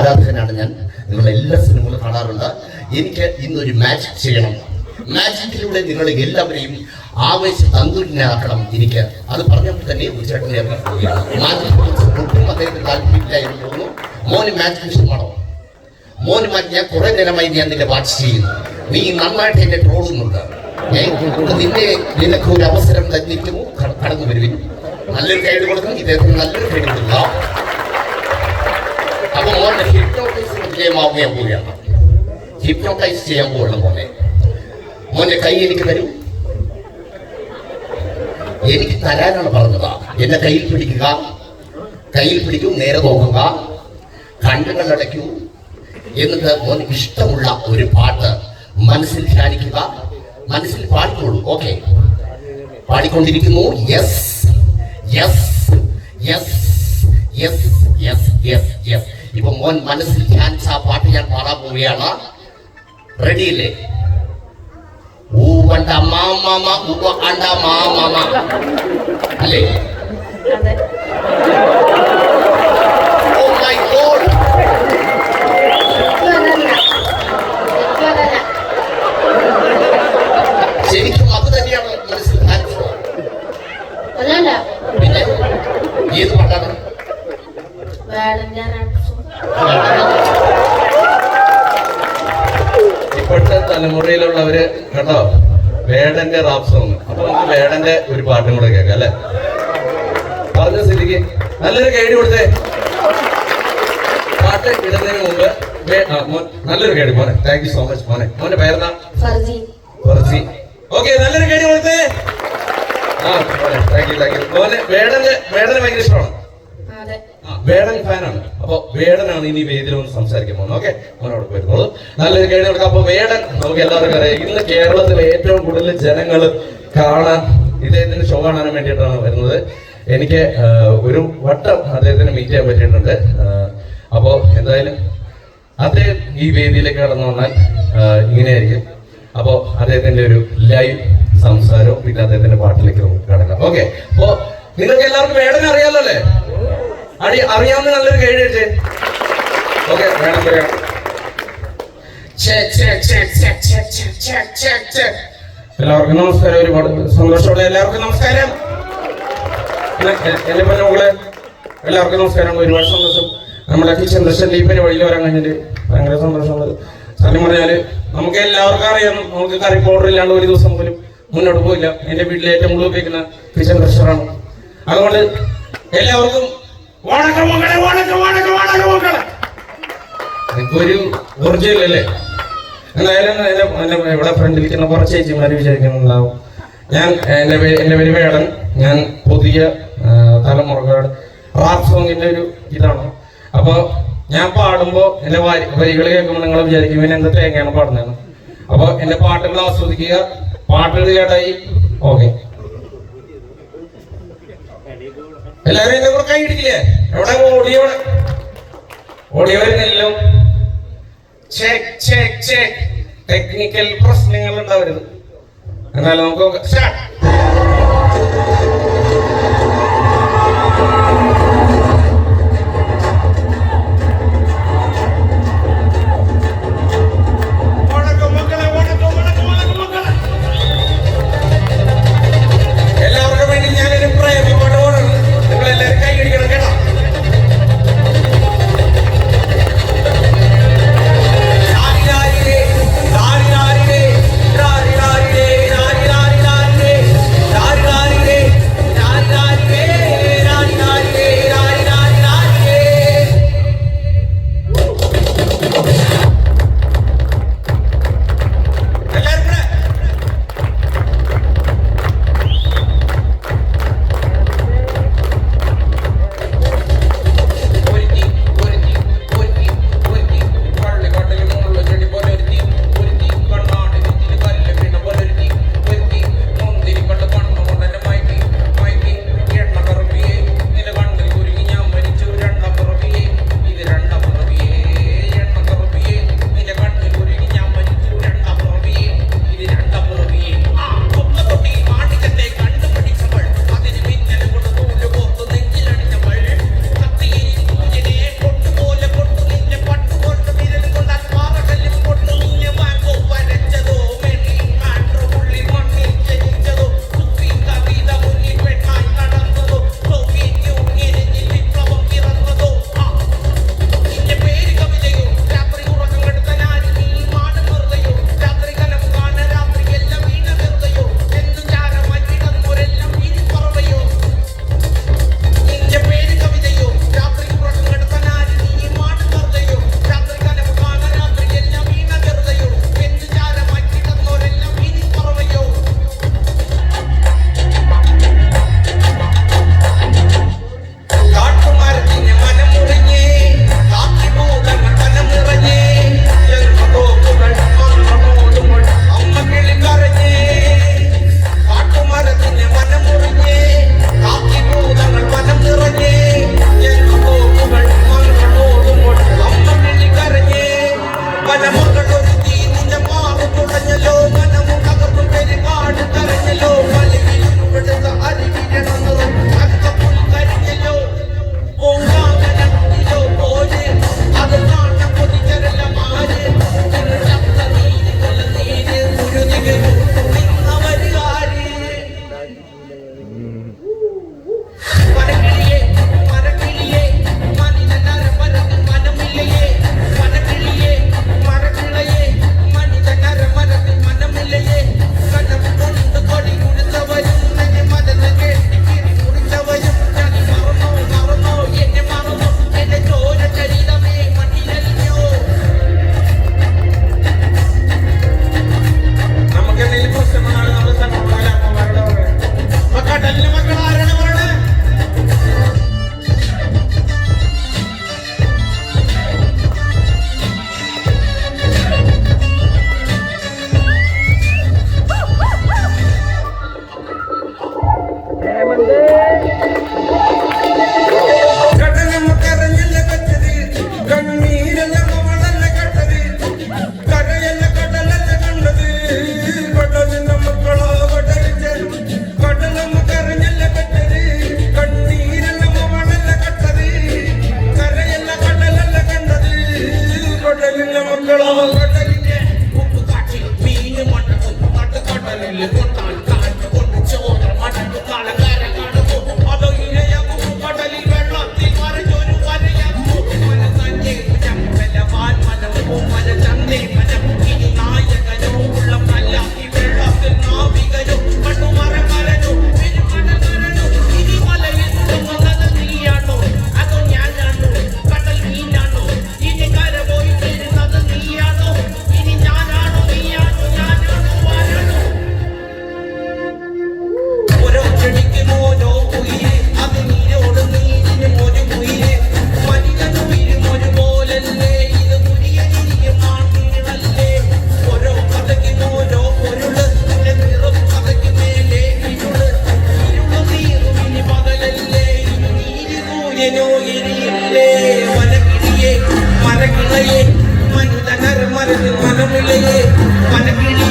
ആരാധകനാണ് ഞാൻ. നിങ്ങൾ എല്ലാ സിനിമകളും കാണാറുണ്ട്. എനിക്ക് ഇന്നൊരു മാജിക് ചെയ്യണം. മാജിക്കിലൂടെ നിങ്ങൾ എല്ലാവരെയും ആവേശ തന്തുരനാക്കണം എനിക്ക്. അത് പറഞ്ഞപ്പോൾ തന്നെ ഒരു ചേട്ടനെ ഇറങ്ങി പോവുകയാണ് മാജിക് താല്പര്യമില്ലായിരുന്നു മോന് മാജിക് ഇഷ്ടമാണോ? മോന് മാറ്റി ഞാൻ കുറെ നേരമായി ഞാൻ നിന്നെ വാച്ച് ചെയ്യുന്നു. നീ നന്നായിട്ട് എന്നെ ട്രോളുന്നുണ്ട് നിന്നെ നിനക്ക് ഒരു അവസരം തന്നിട്ടുമോ കടന്നു വരുവിൻ. നല്ലൊരു കൈഡ് കൊടുക്കണം. ഇദ്ദേഹത്തിന് നല്ലൊരു കൈഡ് കൊടുക്കുക അപ്പൊ മോന്റെ ഹിപ്നോട്ടൈസ് വിജയമാവുകയാൻ പോവുകയാണ് ഹിപ്നോട്ടൈസ് ചെയ്യാൻ പോവുകയാണ് മോനെ. മോന്റെ കൈ എനിക്ക് തരൂ. എനിക്ക് തരാനാണ് പറഞ്ഞത്. എന്നെ കയ്യിൽ പിടിക്കുക. കയ്യിൽ പിടിക്കൂ നേരെ നോക്കുക. കണ്ണുകൾ അടയ്ക്കൂ. എന്നിട്ട് മോന് ഇഷ്ടമുള്ള ഒരു പാട്ട് മനസ്സിൽ ധ്യാനിക്കുക. മനസ്സിൽ പാടിക്കോളൂ. Okay പാടിക്കൊണ്ടിരിക്കുന്നു. Yes yes yes yes yes yes yes ഇപ്പൊ മോൻ മനസ്സിൽ ധ്യാനിച്ച ആ പാട്ട് ഞാൻ പാടാൻ പോവുകയാണ്. റെഡിയില്ലേ? ഊവണ്ട മാമ ഉവ അണ്ട മാമ അല്ലേ? തലമുറയിലുള്ളവര് കേട്ടോ വേടന്റെ റാപ്പ് സോങ് അപ്പൊ നമുക്ക് വേടന്റെ ഒരു പാട്ടും കൂടെ കേൾക്കാം അല്ലെ? പറഞ്ഞ സ്ഥിതിക്ക് നല്ലൊരു കേടി കൊടുത്തേ. പാട്ട് ഇടുന്നതിന് മുമ്പ് നല്ലൊരു കേടി മോനെ. താങ്ക് യു സോ മച്ച് മോനെ. മോന്റെ പേരെന്താ? ഫർജി ഓക്കെ നല്ലൊരു കേടി കൊടുത്തേ. ആ മോനെ താങ്ക് യു താങ്ക് യു മോനെ വേടന്റെ വേടന് ഭയങ്കര ഇഷ്ടമാണ്? വേടൻ ഫാനാണ് അപ്പൊ വേടനാണ് ഇനി വേദിയിൽ ഒന്ന് സംസാരിക്കാൻ പോകുന്നത്. ഓക്കെ മുന്നോട്ട് വരുന്നത് നല്ലൊരു കേടി കൊടുക്കാം. അപ്പൊ വേടൻ നമുക്ക് എല്ലാവർക്കും അറിയാം. ഇന്ന് കേരളത്തിലെ ഏറ്റവും കൂടുതൽ ജനങ്ങൾ കാണാൻ ഇദ്ദേഹത്തിന്റെ ഷോ കാണാൻ വേണ്ടിയിട്ടാണ് വരുന്നത്. എനിക്ക് ഒരു വട്ടം അദ്ദേഹത്തിന് മീറ്റ് ചെയ്യാൻ പറ്റിയിട്ടുണ്ട്. അപ്പോൾ അപ്പോ എന്തായാലും അദ്ദേഹം ഈ വേദിയിലേക്ക് കടന്നു വന്നാൽ ഇങ്ങനെയായിരിക്കും. അപ്പോ അദ്ദേഹത്തിന്റെ ഒരു ലൈവ് സംസാരവും പിന്നെ അദ്ദേഹത്തിന്റെ പാട്ടിലേക്ക് നമുക്ക് കടക്കാം. ഓക്കെ അപ്പോ നിങ്ങൾക്ക് എല്ലാവർക്കും വേടനെ അറിയാലോ അല്ലേ? അടി അറിയാവുന്ന നല്ലൊരു കേഴ് കഴിച്ചേ ഓക്കെ വേണം പറയാം. എല്ലാവർക്കും നമസ്കാരം ഒരുപാട് സന്തോഷമുള്ള എല്ലാവർക്കും നമസ്കാരം. എന്റെ മകളെ എല്ലാവർക്കും നമസ്കാരം. ഒരുപാട് സന്തോഷം. നമ്മളെ ചന്ദ്രശന്റെ ഈ പരിപാടിയിൽ വരാൻ കഴിഞ്ഞിട്ട് ഭയങ്കര സന്തോഷമുള്ളത് സത്യം പറഞ്ഞാൽ നമുക്ക് എല്ലാവർക്കും അറിയാം. നമുക്ക് കറി പൗഡർ ഇല്ലാണ്ട് ഒരു ദിവസം പോലും മുന്നോട്ട് പോയില്ല. എന്റെ വീട്ടിലെ ഏറ്റവും കൂടുതൽ ഉപയോഗിക്കുന്ന കിച്ചൺ പ്രഷറാണ് അതുകൊണ്ട് എല്ലാവർക്കും വണക്കം മക്കളെ വണക്കം വണക്കം വണക്കം മക്കളെ. ഒറിജിനൽ അല്ലേ എന്തായാലും എന്റെ എന്റെ ഇവിടെ ഫ്രണ്ടിലിരിക്കുന്ന കുറച്ച് ചേച്ചിമാര് വിചാരിക്കുന്നുണ്ടാവും. ഞാൻ എന്റെ പേര് എന്റെ പേര് വേടൻ ഞാൻ പുതിയ തലമുറകളുടെ റാപ്പ് സോങ്ങിന്റെ ഒരു ഇതാണ്. അപ്പൊ ഞാൻ പാടുമ്പോ എന്റെ വരികൾ കേൾക്കുമ്പോൾ നിങ്ങൾ വിചാരിക്കും പിന്നെ എന്ത് തേങ്ങയാണ് പാടുന്നതെന്ന്. അപ്പൊ എന്റെ പാട്ടുകൾ ആസ്വദിക്കുക. പാട്ടുകൾ കേട്ടായി ഓക്കെ. എല്ലാവരും എന്റെ കൂടെ കൈ ഇടിക്കില്ലേ? എവിടെ ഓടിയോ? ഓടിയോ ചെക്ക് ചെക്ക് ചെക്ക് ടെക്നിക്കൽ പ്രശ്നങ്ങൾ ഉണ്ടാവരുത്. എന്നാലും നമുക്ക് നോക്കാം. മന மனநிலையே. மனிதனர் மனதில் மனநிலையே. மனநிலை